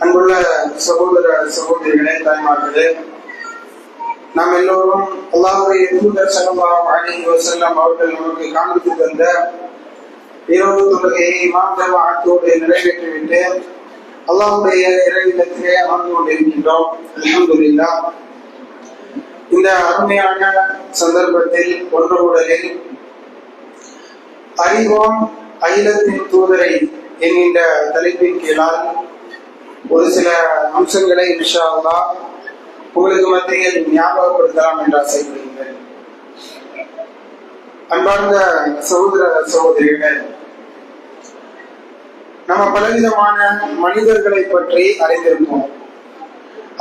அன்புள்ள சகோதர சகோதரிகளே தாய்மார்களே நாம் எல்லோரும் அல்லாஹுடைய தூதர் சல்லல்லாஹு அலைஹி வஸல்லம் அவர்கள் நமக்கு காண்பித்து தந்த இரவு தொழுகையை இமாம் ஜமாஅத்தோடு நிறைவேற்றிவிட்டு அல்லாஹுடைய இறைவிடத்திலே அமர்ந்து கொண்டிருக்கின்றோம். அல்ஹம்துலில்லாஹ் இந்த அருமையான சந்தர்ப்பத்தில் ஒன்று உடலில் அறிவோம் அகிலத்தின் தூதரை என்கின்ற தலைப்பின் கீழால் ஒரு சில அம்சங்களை இன்ஷா உங்களுக்கு மத்தியில் ஞாபகப்படுத்தலாம் என்று ஆசைப்படுகின்றேன். அன்பார்ந்த சகோதர சகோதரிகள் நம்ம பலவிதமான மனிதர்களை பற்றி அறிந்திருப்போம்.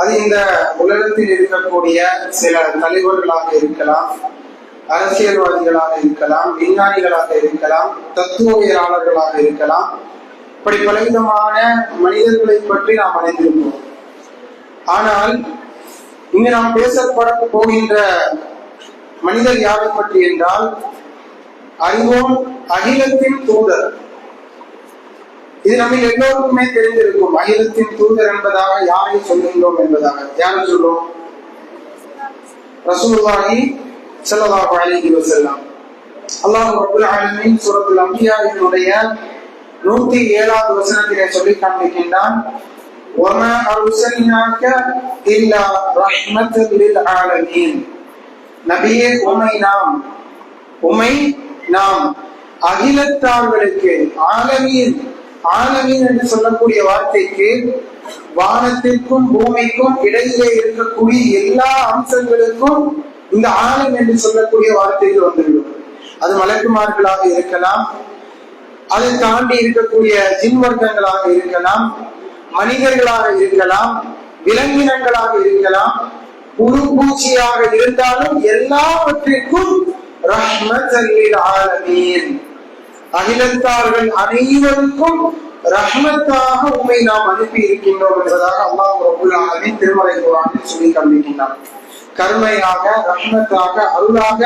அது இந்த உலகத்தில் இருக்கக்கூடிய சில தலைவர்களாக இருக்கலாம் அரசியல்வாதிகளாக இருக்கலாம் விஞ்ஞானிகளாக இருக்கலாம் தத்துவவியலாளர்களாக இருக்கலாம் இப்படி பலவிதமான மனிதர்களை பற்றி நாம் அறிந்திருக்கிறோம். ஆனால் இங்கு நாம் பேசப்பட போகின்ற மனிதர் யாரை பற்றி என்றால் அறிவோம் அகிலத்தின் தூதர். இது நம்ம எல்லோருக்குமே தெரிந்திருக்கும் அகிலத்தின் தூதர் என்பதாக யாரை சொல்கின்றோம் என்பதாக. யாரை சொல்றோம் ரசூலுல்லாஹி ஸல்லல்லாஹு அலைஹி வஸல்லம். அல்லாஹ் ரப்பல் ஆலமீன் சூரத்துல் அன்பியாவினுடைய நூத்தி ஏழாவது வசனத்திலே சொல்லி காண்பிக்கின்றான் وما أرسلناك إلا رحمة للعالمين நபியே உமை நாம் உமை நாம் அகிலத்தார்களுக்கு ஆலமீன் ஆலமீன் என்று சொல்லக்கூடிய வார்த்தைக்கு வானத்திற்கும் பூமிக்கும் இடையிலே இருக்கக்கூடிய எல்லா அம்சங்களுக்கும் இந்த ஆலம் என்று சொல்லக்கூடிய வார்த்தைகள் வந்துவிடும் அது மலக்குமார்களாக இருக்கலாம் அதை தாண்டி இருக்கக்கூடிய ஜின் வர்க்கங்களாக இருக்கலாம் மனிதர்களாக இருக்கலாம் விலங்கினங்களாக இருக்கலாம் புழு பூச்சியாக இருந்தாலும் எல்லாவற்றிற்கும் ரஹ்மத்தல்லில் அகிலத்தார்கள் அனைவருக்கும் ரஹ்மத்தாக உண்மை நாம் அனுப்பி இருக்கின்றோம் என்பதாக அல்லாஹ் ரபுல் ஆலமின் திருமலை குரானில் சொல்லி காண்பிக்கின்றார் கருமையாக ரஹ்மத்தாக அருளாக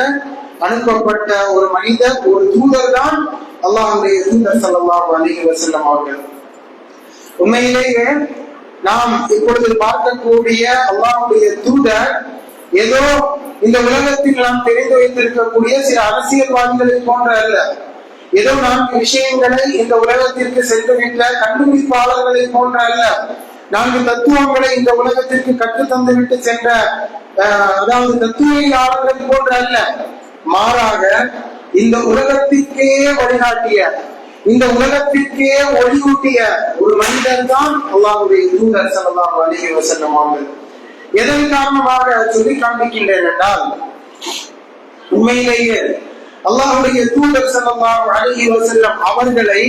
அனுப்பப்பட்ட ஒரு மனிதர் ஒரு தூதர் தான் அல்லாஹுடைய தூதர் சல்லாஹூ அலிஹி வசல்லம் அவர்கள். உண்மையிலேயே நாம் இப்பொழுது பார்க்கக்கூடிய அல்லாஹுடைய தூதர் ஏதோ இந்த உலகத்தில் நாம் தெரிந்து வைத்திருக்கக்கூடிய சில அரசியல்வாதிகளை போன்ற அல்ல. ஏதோ நாம் விஷயங்களை இந்த உலகத்திற்கு சென்றுவிட்ட கண்டுபிடிப்பாளர்களை போன்ற அல்ல. நான்கு தத்துவங்களை இந்த உலகத்திற்கு கற்று தந்துவிட்டு சென்ற அதாவது தத்துவியாளர்கள் போன்ற அல்ல. மாறாக இந்த உலகத்திற்கே வழிகாட்டிய இந்த உலகத்திற்கே ஒளியூட்டிய ஒரு மனிதர் தான் அல்லாஹுடைய தூதர் சல்லாஹ் அலிஹி வசல்லம் அவர்கள். எதன் காரணமாக சொல்லி காண்பிக்கின்றேன் என்றால் உண்மையிலேயே அல்லாஹுடைய தூதர் சல்லாஹ் அலிஹி வசல்லம் அவர்களை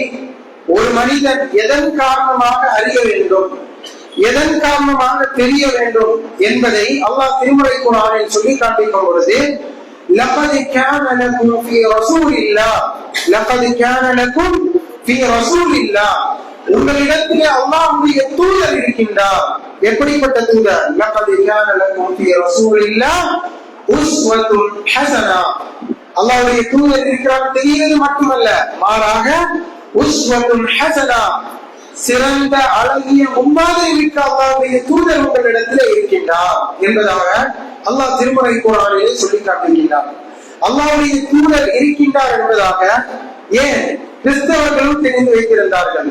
ஒரு மனிதன் எதன் காரணமாக அறிய வேண்டும் எதன் காரணமாக தெரிய வேண்டும் என்பதை அல்லாஹ் திருமுறை குரானில் சொல்லி காண்பிக்கும் பொழுது لقد كان لكم في رسول الله لقد كان لكم في رسول الله உங்களிடத்திலே அல்லாஹ்வுடைய தூதர் இருக்கின்றார் எப்படிப்பட்ட தூதர் لقد كان لكم في رسول الله اسوة حسنة அல்லாஹ்வுடைய தூதர் இருக்கிறார் தெரிவது மட்டுமல்ல மாறாக உஸ்வத்துன் ஹசனா சிறந்த அழகிய முன்மாதிரி அல்லாவுடைய அல்லாஹ்வுடைய தூதர் உங்களிடத்திலே இருக்கின்றார் என்பதாக அல்லாஹ் திருமலை குரானிலே சொல்லி காட்டுகின்றார். அல்லாவுடைய தூதர் இருக்கின்றார் என்பதாக ஏன் கிறிஸ்தவர்களும் தெரிந்து வைத்திருந்தார்கள்?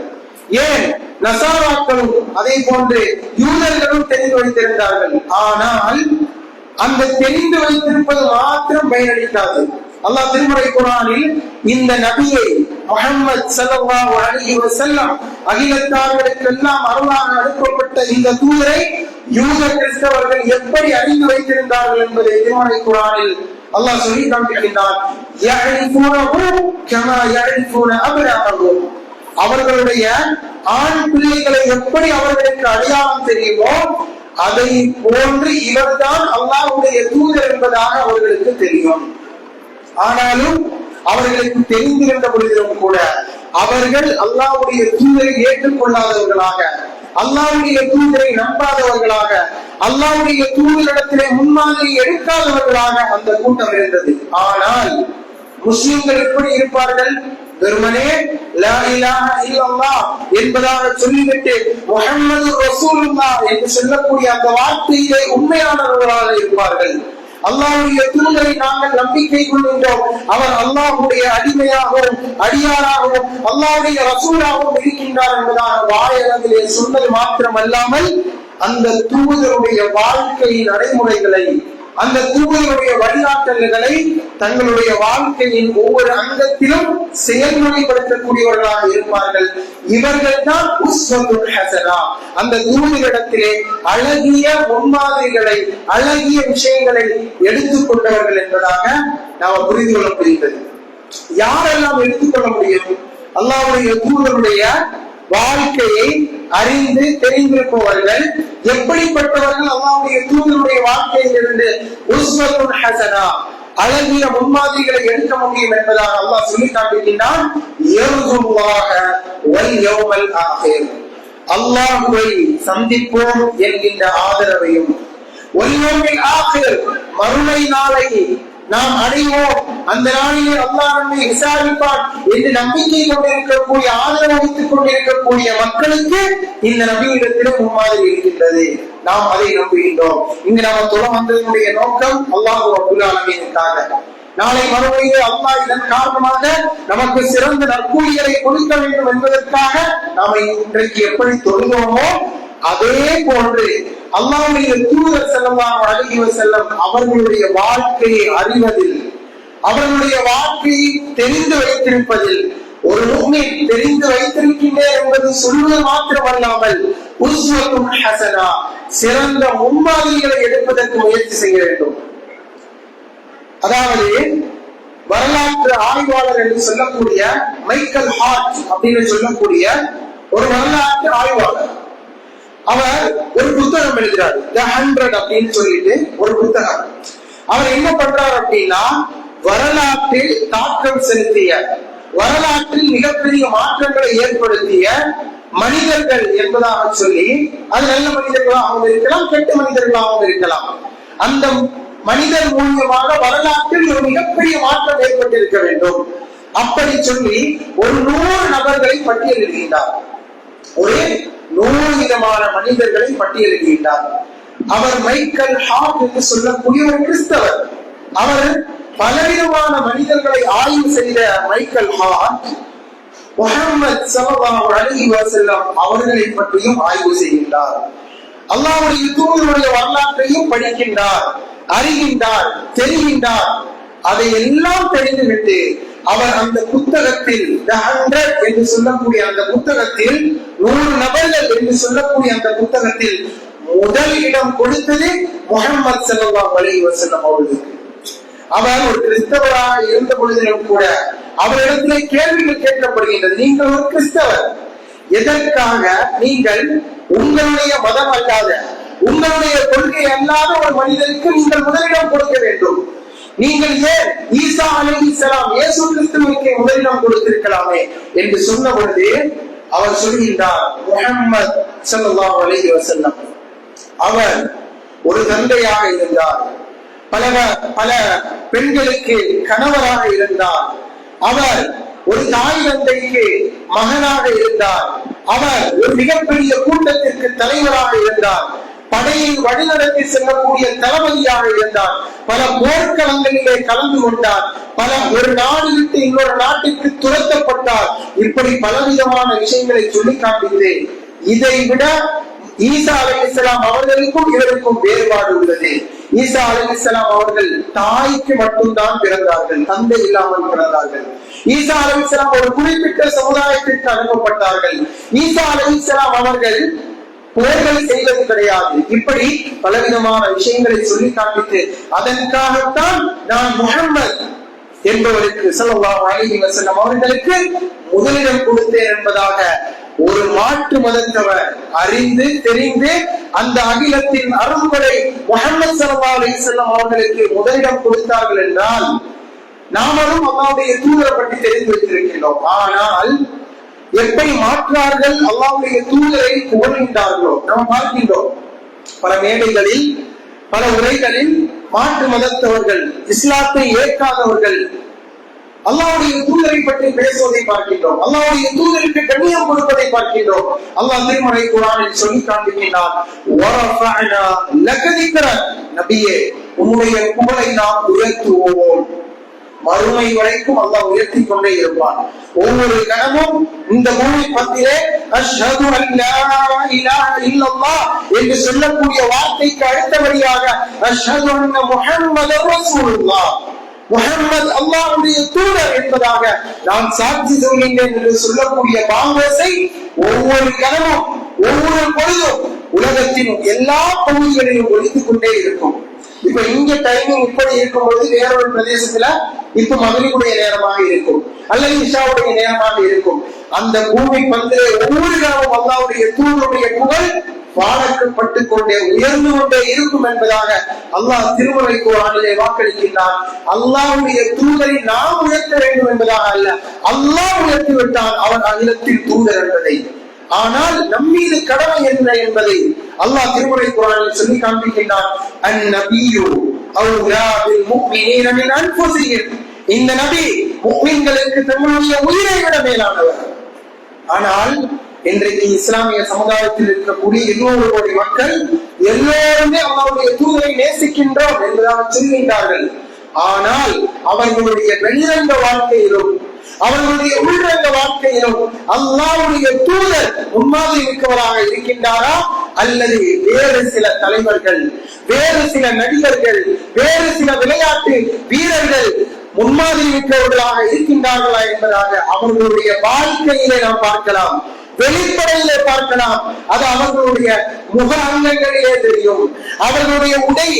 ஏன் நசாராக்களும் அதே போன்று யூதர்களும் தெரிந்து வைத்திருந்தார்கள்? ஆனால் அந்த தெரிந்து வைத்திருப்பது மாத்திரம் பயனளிக்காது. அல்லாஹ் திருமுறை குரானில் இந்த நபியை முகமது சல்லல்லாஹு அலைஹி வஸல்லம் அகிலத்தார்களுக்கெல்லாம் அருளாக அனுப்பப்பட்ட இந்த தூதரை யூத கிறிஸ்தவர்கள் எப்படி அறிந்து வைத்திருந்தார்கள் என்பதை திருமறை குரானில் அல்லாஹ் சொல்லி காண்பிக்கின்றார் அவர்களுடைய ஆண் பிள்ளைகளை எப்படி அவர்களுக்கு அடையாளம் தெரியுமோ அதை போன்று இவர்தான் அல்லாஹ்வுடைய தூதர் என்பதாக அவர்களுக்கு தெரியும். ஆனாலும் அவர்களுக்கு தெரிந்திருந்த பொழுதிலும் கூட அவர்கள் அல்லாவுடைய தூதரை ஏற்றுக்கொள்ளாதவர்களாக அல்லாவுடைய தூதரை நம்பாதவர்களாக அல்லாவுடைய தூதரிடத்திலே முன்மாதிரி எடுக்காதவர்களாக அந்த கூட்டம் இருந்தது. ஆனால் முஸ்லிம்கள் எப்படி இருப்பார்கள்? வெறுமனே லா என்பதாக சொல்லிவிட்டு முகமது ரசூலுல்லாஹ் என்று சொல்லக்கூடிய அந்த வார்த்தையிலே உண்மையானவர்களாக இருப்பார்கள். அல்லாவுடைய தூதரை நாங்கள் நம்பிக்கை கொள்கின்றோம். அவர் அல்லாஹுடைய அடிமையாகவும் அடியாராகவும் அல்லாவுடைய ரசூலாகவும் இருக்கின்றார் என்பதான வாயகத்திலே சொன்னது மாத்திரமல்லாமல் அந்த தூதருடைய வாழ்க்கை நடைமுறைகளை அந்த தூதருடைய வழிகாட்டல்களை தங்களுடைய வாழ்க்கையின் ஒவ்வொரு அங்கத்திலும் செயல்முறைப்படுத்தக்கூடியவர்களாக இருப்பார்கள். இவர்கள் தான் அந்த தூதரிடத்திலே அழகிய முன்மாதிரிகளை அழகிய விஷயங்களை எடுத்துக்கொண்டவர்கள் என்பதாக நாம புரிந்து கொள்ள முடிந்தது யாரெல்லாம் எடுத்துக்கொள்ள முடியும்? அல்லாவுடைய தூதருடைய வாழ்க்கையை அறிந்து தெரிந்திருப்பவர்கள் எப்படிப்பட்டவர்கள்? அல்லாவுடைய தூதருடைய வாழ்க்கையிலிருந்து உஸ்வத்துன் ஹசனா அழகிய முன்மாதிரிகளை எடுக்க முடியும் என்பதாக அல்லாஹ் சொல்லி காட்டுகின்றான். அல்லாஹுவை சந்திப்போம் என்கின்ற ஆதரவையும் வல் மறுமை நாளை நாம் அடைவோம் அந்த நாளிலே அல்லாஹ் நம்மை விசாரிப்பான் என்று நம்பிக்கை கொண்டிருக்கக்கூடிய ஆதரவு அளித்துக் கொண்டிருக்கக்கூடிய மக்களுக்கு இந்த நபியிடத்திலும் முன்மாதிரி இருக்கின்றது. நாம் அதை நம்புகின்றோம். இங்கு நாம தொழ வந்ததனுடைய நோக்கம் அல்லாஹு அபுல் ஆலமீனுக்காக. நாளை மறுபடியும் அல்லா இதன் காரணமாக நமக்கு சிறந்த நற்கூலிகளை கொடுக்க வேண்டும் என்பதற்காக நாம் இன்றைக்கு எப்படி தொழுகிறோமோ அதே போன்று அல்லாவுடைய தூதர் செல்லமாக அழகிவ செல்லம் அவர்களுடைய வாழ்க்கையை அறிவதில் அவர்களுடைய வாழ்க்கையை தெரிந்து வைத்திருப்பதில் ஒரு முக்மின் தெரிந்து வைத்திருக்கின்றேன் என்பது சொல்வது மாத்திரமல்லாமல் உஸ்வத்தும் ஹசனா சிறந்த முன்மாதிரிகளை எடுப்பதற்கு முயற்சி செய்ய வேண்டும். அதாவது வரலாற்று ஆய்வாளர் என்று சொல்லக்கூடிய மைக்கேல் ஹார்ட் அப்படின்னு சொல்லக்கூடிய ஒரு வரலாற்று ஆய்வாளர். அவர் ஒரு புத்தகம் எழுதுறாரு த ஹண்ட்ரட் அப்படின்னு சொல்லிட்டு ஒரு புத்தகம். அவர் என்ன பண்றாரு அப்படின்னா வரலாற்றில் தாக்கம் செலுத்திய வரலாற்றில் மிகப்பெரிய மாற்றங்களை ஏற்படுத்திய மனிதர்கள் என்பதாக சொல்லி அது நல்ல மனிதர்களாகவும் இருக்கலாம் கெட்ட மனிதர்களாகவும் இருக்கலாம். அந்த மனிதர் மூலியமாக வரலாற்றில் ஒரு மிகப்பெரிய மாற்றம் ஏற்பட்டிருக்க வேண்டும். அப்படி சொல்லி ஒரு நூறு நபர்களை பட்டியலிடுகின்றார். ஒரு நூறு விதமான மனிதர்களை பட்டியலிடுகின்றார். அவர் மைக்கேல் ஹாப் என்று சொல்லக்கூடிய ஒரு கிறிஸ்தவர். அவர் பலவிதமான மனிதர்களை ஆய்வு செய்த மைக்கேல் ஹார்ட் முகமது சல்லல்லாஹு அலைஹி வஸல்லம் அவர்களை பற்றியும் ஆய்வு செய்கின்றார். அல்லாஹ்வுடைய தூதருடைய வரலாற்றையும் படிக்கின்றார் அறிகின்றார் தெரிகின்றார். அதை எல்லாம் தெரிந்துவிட்டு அவர் அந்த புத்தகத்தில் என்று சொல்லக்கூடிய அந்த புத்தகத்தில் நூறு நபர்கள் என்று சொல்லக்கூடிய அந்த புத்தகத்தில் முதல் இடம் கொடுத்தது முகமது ஸல்லல்லாஹு அலி வசல்லம் அவர்களுக்கு. அவர் ஒரு கிறிஸ்தவராக இருந்த பொழுதிலும் கூட அவரிடத்திலே கேள்விகள் கேட்கப்படுகின்றது. நீங்கள் ஒரு கிறிஸ்தவர். எதற்காக? நீங்கள் உங்களுடைய மதம் அல்லாத உங்களுடைய கொள்கை அல்லாத ஒரு மனிதனுக்கு நீங்கள் முதலிடம் கொடுக்க வேண்டும். நீங்கள் ஏன் ஈசா அலங்கீசெல்லாம் ஏசு கிறிஸ்துவுக்கு முதலிடம் கொடுத்திருக்கலாமே என்று சொன்ன பொழுது அவர் சொல்கின்றார் முகமது சல்லா அலி வசல்லம் அவர் ஒரு தந்தையாக இருந்தார். பல பல பெண்களுக்கு கணவராக இருந்தார். அவர் ஒரு தாய் தந்தைக்கு மகனாக இருந்தார். அவர் ஒரு மிகப்பெரிய கூட்டத்திற்கு தலைவராக இருந்தார். படையை வழிநடத்தி செல்லக்கூடிய தளபதியாக இருந்தார். பல போர்க்களங்களிலே கலந்து கொண்டார். பல ஒரு நாடு விட்டு இன்னொரு நாட்டிற்கு துரத்தப்பட்டார். இப்படி பலவிதமான விஷயங்களை சொல்லி காட்டுகிறேன். இதை விட ஈசா அலைஹிஸ்ஸலாம் அவர்களுக்கும் இவருக்கும் வேறுபாடு உள்ளது. ஈசா அலைஹிஸ்ஸலாம் அவர்கள் தாய்க்கு மட்டும்தான் பிறந்தார்கள் தந்தை இல்லாமல் பிறந்தார்கள். ஈசா அலைஹிஸ்ஸலாம் ஒரு குறிப்பிட்ட சமுதாயத்திற்கு அனுப்பப்பட்டார்கள். ஈசா அலைஹிஸ்ஸலாம் அவர்கள் போர்களை செய்வது கிடையாது. இப்படி பலவிதமான விஷயங்களை சொல்லி காண்பித்து அதற்காகத்தான் நான் முகம்மது என்பவருக்கு சொல்லலாம் அலி வசனம் அவர்களுக்கு முதலிடம் கொடுத்தேன் என்பதாக ஒரு மாற்று மதத்தவர் அறிந்து தெரிந்து அந்த அகிலத்தின் அருள்களை முகமது சல்லா அலிசல்லாம் அவர்களுக்கு முதலிடம் கொடுத்தார்கள் என்றால் நாமளும் அல்லாவுடைய தூதரை பற்றி தெரிந்து வைத்திருக்கின்றோம். ஆனால் எப்படி மாற்றார்கள் அல்லாவுடைய தூதரை புகழ்கின்றார்களோ நாம் பார்க்கின்றோம். பல மேடைகளில் பல உரைகளில் மாற்று மதத்தவர்கள் இஸ்லாத்தை ஏற்காதவர்கள் அல்லாவுடைய தூதரை பற்றி பேசுவதை பார்க்கின்றோம். அல்லாவுடைய தூதருக்கு கண்ணியம் கொடுப்பதை பார்க்கின்றோம். அல்லாஹ் திருமறை குரானில் சொல்லி காண்பிக்கின்றான் நபியே உன்னுடைய புகழை நாம் உயர்த்துவோம். மறுமை வரைக்கும் அல்லாஹ் உயர்த்தி கொண்டே இருப்பான். ஒவ்வொரு கணமும் இந்த பூமி பத்திலே அஷ்ஹது அல்லா என்று சொல்லக்கூடிய வார்த்தைக்கு அடுத்தபடியாக அஷ்ஹது அன்ன முஹம்மது ரசூலுல்லாஹ் முகமது அல்லாவுடைய தூதர் என்பதாக நான் சாட்சி சொல்கின்றேன் என்று சொல்லக்கூடிய காங்கிரஸை ஒவ்வொரு கனமும் ஒவ்வொரு பொழுதும் உலகத்தின் எல்லா பகுதிகளிலும் ஒழித்துக் கொண்டே இருக்கும். இப்ப இங்க டைமிங் இப்படி இருக்கும் பொழுது வேற ஒரு பிரதேசத்துல இப்ப மகளிருடைய நேரமாக இருக்கும். அல்லது இஷாவுடைய நேரமாக இருக்கும். அந்த பூமி பந்திலே ஒவ்வொரு கிராமம் அல்லாவுடைய தூதருடைய புகழ் பாடக்கப்பட்டு கொண்டே உயர்ந்து கொண்டே இருக்கும் என்பதாக அல்லாஹ் திருமலை குரானிலே வாக்களிக்கின்றான். அல்லாஹுடைய தூதரை நாம் உயர்த்த வேண்டும் என்பதாக அல்ல. அல்லாஹ் உயர்த்தி விட்டான் அவன் அகிலத்தில் தூதர் என்பதை. ஆனால் நம்மீது கடமை என்ன என்பதை அல்லாஹ் திருமலை குரானில் சொல்லி காண்பிக்கின்றான். அந் நபியோ பில் முஃமினீன மின் அன்ஃபுஸிஹிம் இந்த நபி முஃமின்களுக்கு தங்களுடைய உயிரை விட மேலானவர். ஆனால் இன்றைக்கு இஸ்லாமிய சமுதாயத்தில் இருக்கக்கூடிய இருநூறு கோடி மக்கள் எல்லோருமே அவருடைய தூதரை நேசிக்கின்றோம் என்றுதான் சொல்கின்றார்கள். ஆனால் அவர்களுடைய வெளிரங்க வாழ்க்கையிலும் அவர்களுடைய உள்ரங்க வாழ்க்கையிலும் அல்லாவுடைய தூதர் முன்மாதிரி இருக்கவராக இருக்கின்றாரா? அல்லது வேறு சில தலைவர்கள் வேறு சில நடிகர்கள் வேறு சில விளையாட்டு வீரர்கள் முன்மாதிரி இருக்கிறவர்களாக இருக்கின்றார்களா என்பதாக அவர்களுடைய வாழ்க்கையிலே நாம் பார்க்கலாம். வெளிப்படையிலே பார்க்கலாம். அது அவர்களுடைய முக அங்கங்களிலே தெரியும். அவர்களுடைய உடை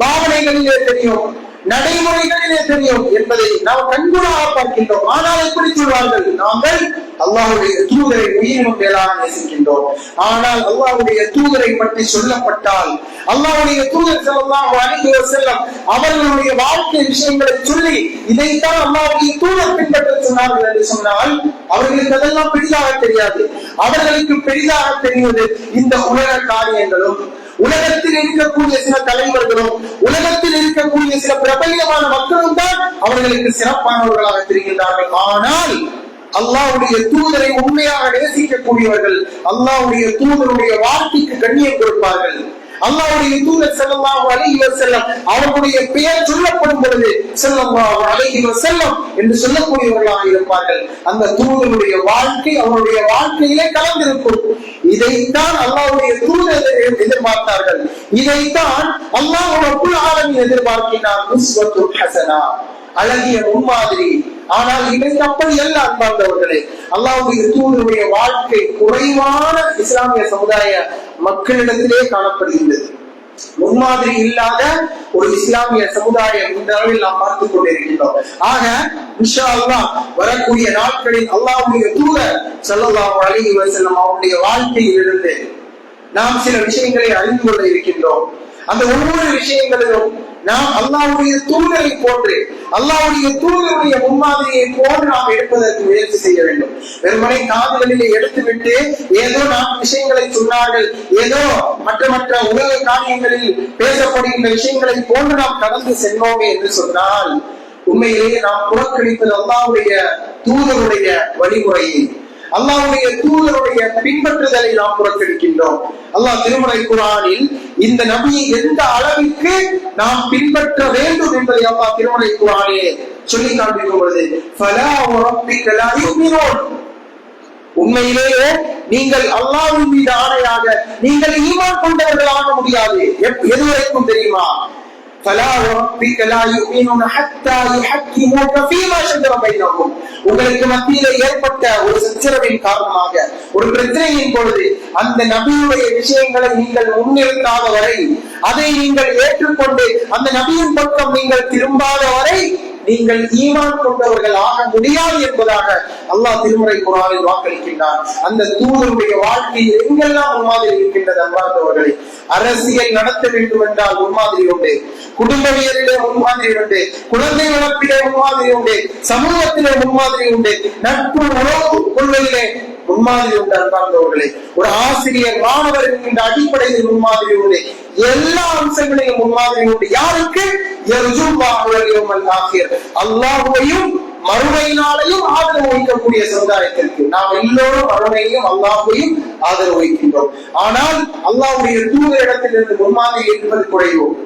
பாவனைகளிலே தெரியும். நடைமுறைகளிலே தெரியும் என்பதை நாம் கண்கூடாக பார்க்கின்றோம். ஆனால் எப்படி சொல்வார்கள்? நாங்கள் அல்லாஹுடைய தூதரை உயிரினும் மேலாக நேசிக்கின்றோம். ஆனால் அல்லாஹுடைய தூதரை பற்றி சொல்லப்பட்டால் அல்லாஹுடைய தூதர் செல்லாம் அலைஹி செல்லம் அவர்களுடைய வாழ்க்கை விஷயங்களை சொல்லி இதைத்தான் அல்லாஹுடைய தூதர் பின்பற்ற சொன்னார்கள் என்று சொன்னால் அவர்களுக்கு அதெல்லாம் பெரிதாக தெரியாது. அவர்களுக்கு பெரிதாக தெரிவது இந்த உலக காரியங்களும் உலகத்தில் இருக்கக்கூடிய சில தலைவர்களும் உலகத்தில் இருக்கக்கூடிய சில பிரபல்யமான மக்களும் தான் அவர்களுக்கு சிறப்பானவர்களாக தெரிகின்றார்கள். ஆனால் அல்லாவுடைய தூதரை உண்மையாக நேசிக்கக்கூடியவர்கள் அல்லாவுடைய தூதருடைய வார்த்தைக்கு கண்ணியம் கொடுப்பார்கள். அல்லாவுடைய தூதர் செல்லமாக அழகிய செல்லம் அவருடைய பெயர் சொல்லப்படும் பொழுது செல்லமாக அழகிய செல்லம் என்று சொல்லக்கூடியவர்களாக இருப்பார்கள். அந்த தூதருடைய வாழ்க்கை அவருடைய வாழ்க்கையிலே கலந்திருக்கும். இதைத்தான் அல்லாஹ்வுடைய தூதர் எதிர்பார்த்தார்கள். இதைத்தான் அல்லாஹ் ரப்புல் ஆலமீன் எதிர்பார்க்கிறார். உஸ்வத்துல் ஹசனா. அழகிய முன்மாதிரி. ஆனால் இவை அப்படி அல்ல அன்பார்ந்தவர்களே. அல்லாவுடைய தூதருடைய வாழ்க்கை குறைவான இஸ்லாமிய சமுதாய மக்களிடத்திலே காணப்படுகின்றது. முன்மாதிரி இல்லாத ஒரு இஸ்லாமிய சமுதாயம் இந்த அளவில் நாம் பார்த்துக் கொண்டிருக்கின்றோம். ஆக இன்ஷா அல்லா வரக்கூடிய நாட்களில் அல்லாவுடைய தூதர் ஸல்லல்லாஹு அலைஹி வஸல்லம் அவருடைய வாழ்க்கையில் இருந்து நாம் சில விஷயங்களை அறிந்து கொள்ள இருக்கின்றோம். அந்த ஒவ்வொரு விஷயங்களிலும் நாம் அல்லாவுடைய தூதரை போன்று அல்லாவுடைய தூதருடைய முன்மாதிரியை போன்று நாம் எடுப்பதற்கு முயற்சி செய்ய வேண்டும். வெறுமனை காதுகளிலே எடுத்துவிட்டு ஏதோ நாம் விஷயங்களை சொன்னார்கள் ஏதோ மற்ற மற்ற உலக காரியங்களில் பேசப்படுகின்ற விஷயங்களை போன்று நாம் கடந்து செல்வோமே என்று சொன்னால் உண்மையிலேயே நாம் புறக்கணிப்பது அல்லாவுடைய தூதருடைய வழிமுறையை. அல்லாவுடைய தூதருடைய பின்பற்றுதலை நாம் புறக்கணிக்கின்றோம். அல்லாஹ் திருமலை குரானில் இந்த நபியை எந்த அளவிற்கு நாம் பின்பற்ற வேண்டும் என்பதை அல்லாஹ் திருமலை குரானே சொல்லி காண்பிக்கும் பொழுது உண்மையிலேயே நீங்கள் அல்லாவின் மீது ஆணையாக நீங்கள் ஈமான் ஆக முடியாது. எப்- எதுவரைக்கும் தெரியுமா? فلا وربك لا يؤمنون حتى يحكموك فيما شجر بينهم உங்களுக்கு மத்தியில ஏற்பட்ட ஒரு சச்சரவின் காரணமாக ஒரு பிரச்சனையின் பொழுது அந்த நபியுடைய விஷயங்களை நீங்கள் முன்னிறுத்தாத வரை அதை நீங்கள் ஏற்றுக்கொண்டு அந்த நபியின் பக்கம் நீங்கள் திரும்பாத வரை நீங்கள் ஈமான் கொண்டவர்கள் ஆக முடியாது என்பதாக அல்லாஹ் திருமுறை குரானில் வாக்களிக்கின்றார் அந்த தூதருடைய வாழ்க்கையில் எங்கெல்லாம் முன்மாதிரி இருக்கின்றது அன்பார்ந்தவர்களே அரசியல் நடத்த வேண்டும் என்றால் முன்மாதிரி உண்டு. குடும்பவியலிலே முன்மாதிரி உண்டு. குழந்தை வளர்ப்பிலே முன்மாதிரி உண்டு. சமூகத்திலே முன்மாதிரி உண்டு. நட்பு உறவு முன்மாதிரி உண்டு அன்பார்ந்தவர்களே ஒரு ஆசிரியர் மாணவர் என்கின்ற அடிப்படையில் முன்மாதிரி உண்டு. எல்லா அம்சங்களையும் முன்மாதிரி உண்டு. யாருக்கு? அல்லாஹுவையும் மறுமையினாலையும் ஆதரவு வைக்கக்கூடிய சமுதாயத்திற்கு. நாம் எல்லோரும் மறுமையையும் அல்லாஹையும் ஆதரவு வைக்கின்றோம் ஆனால் அல்லாஹுடைய தூதர் இடத்திலிருந்து முன்மாதிரி என்பது குறைவோம்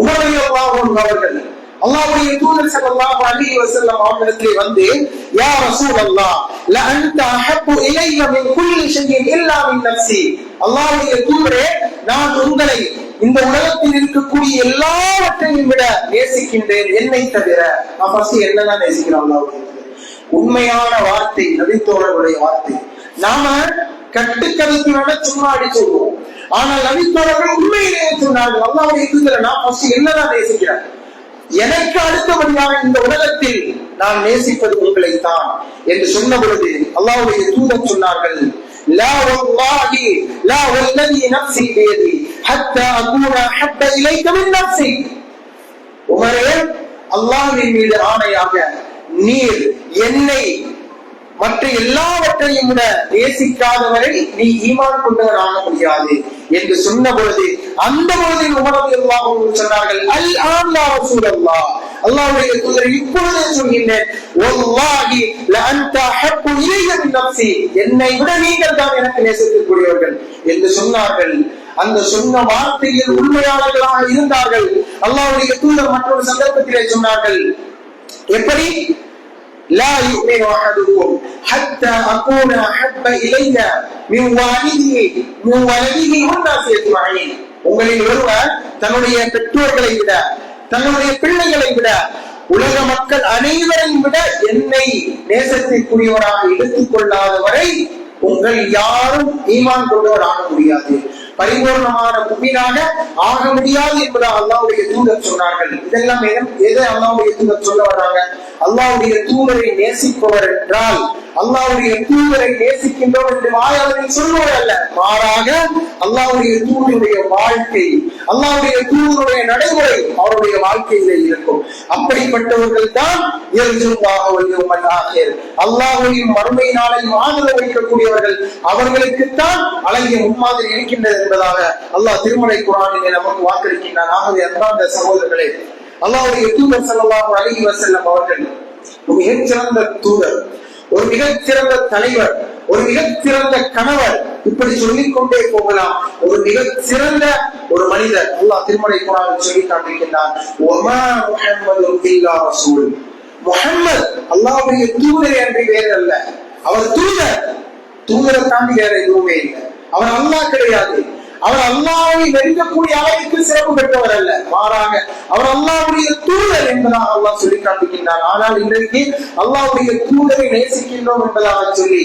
உமரை அல்லாஹும் அவர்கள் அல்லாஹ்வுடைய தூதர் ஸல்லல்லாஹு அலைஹி வஸல்லம் அவர்களிடத்திலே வந்து யா ரசூலல்லாஹ் ல அன்த அஹப்பு இலைய மின் குல்லி ஷைஇன் இல்லா மின் நஃப்ஸி. அல்லாஹ்வுடைய தூதரே நான் உங்களை இந்த உலகத்தில் இருக்கக்கூடிய எல்லாவற்றையும் விட நேசிக்கின்றேன் என்னை தவிர நான் ஃபர்ஸ்ட் என்னதான் நேசிக்கிறேன் அல்லாஹ்வுடைய உண்மையான வார்த்தை நபித்தோழர்களுடைய வார்த்தை. நாம கட்டுக்கதைக்கு சும்மா அடி சொல்லுவோம் ஆனால் நபித்தோழர்கள் உண்மையிலேயே சொன்னார்கள் அல்லாவுடைய தூதரை நான் ஃபர்ஸ்ட் என்னதான் நேசிக்கிறேன்? எனக்கு அடுத்தபடியாக இந்த உலகத்தில் நான் நேசிப்பது உங்களைத்தான் என்று சொன்ன பொழுது அல்லாஹ்வுடைய தூதர் சொன்னார்கள் لا والله لا والذي نفسي بيدي حتى أكون أحب إليك من نفسي உமரே அல்லாஹ்வின் மீது ஆணையாக நீர் என்னை மற்ற எல்லாவற்றையும் விட நேசிக்காதவரை நீ ஈமான் கொண்டவர் ஆக முடியாது என்று சொன்ன பொழுது அந்த பொழுதில் உமரது எல்லாம் சொன்னார்கள் அல் ஆன்லா ரசூல் அல்லா அல்லாஹ்வுடைய தூதர் இப்பொழுதே சொல்கின்றேன் வல்லாஹி லஅன்த இலைய மின் நஃப்ஸி. என்னை விட நீங்கள் தான் எனக்கு நேசிக்கக்கூடியவர்கள் என்று சொன்னார்கள். அந்த சொன்ன வார்த்தையில் உண்மையாளர்களாக இருந்தார்கள். அல்லாஹ்வுடைய தூதர் மற்றொரு சந்தர்ப்பத்திலே சொன்னார்கள் எப்படி? لا يؤمن أحدكم حتى أكون أحب إلي من والده من ولده والناس أجمعين உங்களில் ஒருவர் தன்னுடைய பெற்றோர்களை விட தன்னுடைய பிள்ளைகளை விட உலக மக்கள் அனைவரையும் விட என்னை நேசத்திற்குரியவராக எடுத்துக் கொள்ளாதவரை உங்கள் யாரும் ஈமான் கொண்டவர் ஆக முடியாது பரிபூர்ணமான முக்மீனாக ஆக முடியாது என்பதாக அல்லாவுடைய தூதர் சொன்னார்கள். இதெல்லாம் எதை அல்லாவுடைய தூதர் சொல்ல வர்றாங்க? அல்லாவுடைய தூதரை நேசிப்பவர் என்றால் அல்லாவுடைய தூதரை நேசிக்கின்றோம் என்று வாயாளரில் சொல்வது அல்ல. மாறாக அல்லாவுடைய தூதருடைய வாழ்க்கை அல்லாவுடைய தூதருடைய நடைமுறை அவருடைய வாழ்க்கையிலே இருக்கும். அப்படிப்பட்டவர்கள் தான் அல்லாஹையும் மறுமை நாளையும் ஆதரவு வைக்கக்கூடியவர்கள் அவர்களுக்குத்தான் அழகிய முன்மாதிரி இருக்கின்றது. என்பதாக அல்லாஹ் திருமலை குரானிலே நமக்கு வாக்களிக்கின்றான். ஆகவே அன்பார்ந்த சகோதரர்களே அல்லாவுடைய தூதர் செல்லலாம் அலைஹி வஸல்லம் அவர்கள் ஒரு மிகச்சிறந்த தூதர் ஒரு மிகச்சிறந்த தலைவர் ஒரு மிகச்சிறந்த கணவர் இப்படி சொல்லிக் கொண்டே போகலாம். ஒரு மிகச்சிறந்த ஒரு மனிதர் அல்லாஹ் திருமலை குரானில் சொல்லி காண்பிக்கின்றான். ஒமா முஹம்மது இல்லா ரசூல். முஹம்மது அல்லாவுடைய தூதர் என்று வேறு அல்ல அவர் தூதர். தூதரை தாண்டி வேற எதுவுமே இல்லை. அவர் அல்லாஹ் கிடையாது. அவர் அல்லாவை வெறுக்கக்கூடிய அளவுக்கு சிறப்பு பெற்றவர் அல்ல. மாறாக அவர் அல்லாவுடைய தூதர் என்பதாக அல்லாஹ் சொல்லி காட்டுகின்றார் ஆனால் இன்றைக்கு அல்லாவுடைய தூதரை நேசிக்கின்றோம் என்பதாக சொல்லி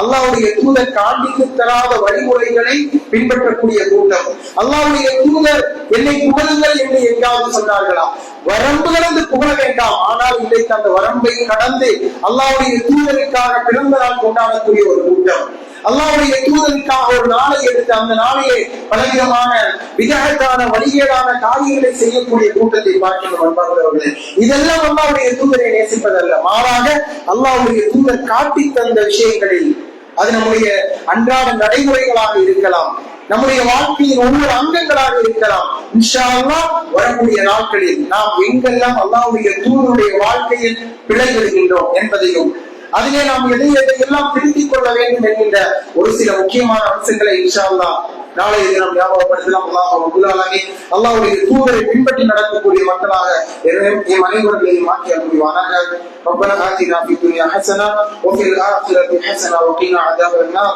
அல்லாவுடைய தூதர் காண்பித்து தராத வழிமுறைகளை பின்பற்றக்கூடிய கூட்டம். அல்லாவுடைய தூதர் என்னை புகழுங்கள் என்று எங்காவது சொன்னார்களா? வரம்பு கடந்து புகழ வேண்டாம். ஆனால் இன்றைக்கு அந்த வரம்பை கடந்து அல்லாவுடைய தூதருக்காக பிறந்த நாள் கொண்டாடக்கூடிய ஒரு கூட்டம். அல்லாவுடைய தூதருக்காக ஒரு நாளை எடுத்து அந்த நாளையே பலவிதமான விதகத்தான வழிகேடான காரியங்களை செய்யக்கூடிய கூட்டத்தை பார்க்கணும் அன்பார்ந்தவர்களே இதெல்லாம் அல்லாவுடைய தூதரை நேசிப்பதல்ல. மாறாக அல்லாவுடைய தூதர் காட்டி தந்த விஷயங்களில் அது நம்முடைய அன்றாட நடைமுறைகளாக இருக்கலாம். நம்முடைய வாழ்க்கையின் ஒவ்வொரு அங்கங்களாக இருக்கலாம். இன்ஷா அல்லா வரக்கூடிய நாட்களில் நாம் எங்கெல்லாம் அல்லாவுடைய தூதருடைய வாழ்க்கையில் பிழைவிடுகின்றோம் என்பதையும் அதிலே நாம் எதை எதையெல்லாம் திருத்திக் கொள்ள வேண்டும் என்கின்ற ஒரு சில முக்கியமான அம்சங்களை இன்ஷா அல்லாஹ் நாளைய தினம் ஞாபகப்படுத்தலாம் அல்லாஹ் அபுல்லாலே அல்லாஹ்வுடைய தூதரை பின்பற்றி நடக்கக்கூடிய மக்களாக எம் எம் அனைவர்களையும் மாற்றி அனுப்புவானாக ربنا آتنا في الدنيا حسنة وفي الآخرة حسنة وقنا عذاب النار